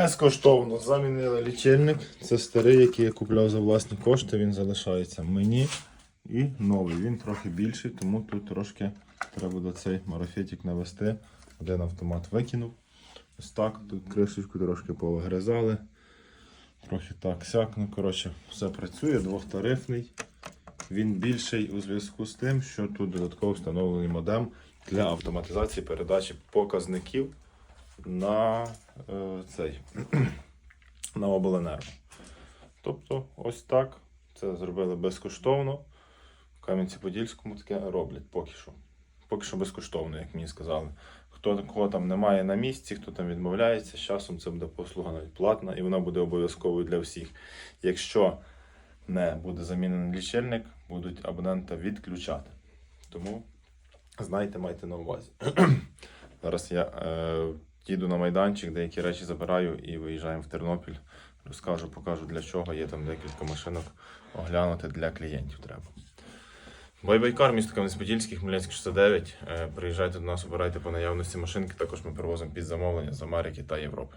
Безкоштовно замінили лічильник. Це старий, який я купляв за власні кошти. Він залишається мені. І новий. Він трохи більший, тому тут трошки треба буде цей марафетик навести. Один автомат викинув. Ось так. Тут кришечку трошки повигризали. Трохи так сяк. Ну, коротше, все працює, двохтарифний. Він більший у зв'язку з тим, що тут додатково встановлений модем для автоматизації передачі показників на е, цей на обленерго. Тобто, ось так. Це зробили безкоштовно. В Кам'янці-Подільському таке роблять поки що. Поки що безкоштовно, як мені сказали. Хто кого там немає на місці, хто там відмовляється, з часом це буде послуга навіть платна і вона буде обов'язковою для всіх. Якщо не буде замінений лічильник, будуть абонента відключати. Тому знайте, майте на увазі. Зараз я е, їду на майданчик, деякі речі забираю і виїжджаємо в Тернопіль. Розкажу, покажу для чого. Є там декілька машинок оглянути для клієнтів треба. Байбайкар, місто Кам'янець-Подільський, Хмельницький 69. Е, Приїжджайте до нас, обирайте по наявності машинки. Також ми привозимо під замовлення з Америки та Європи.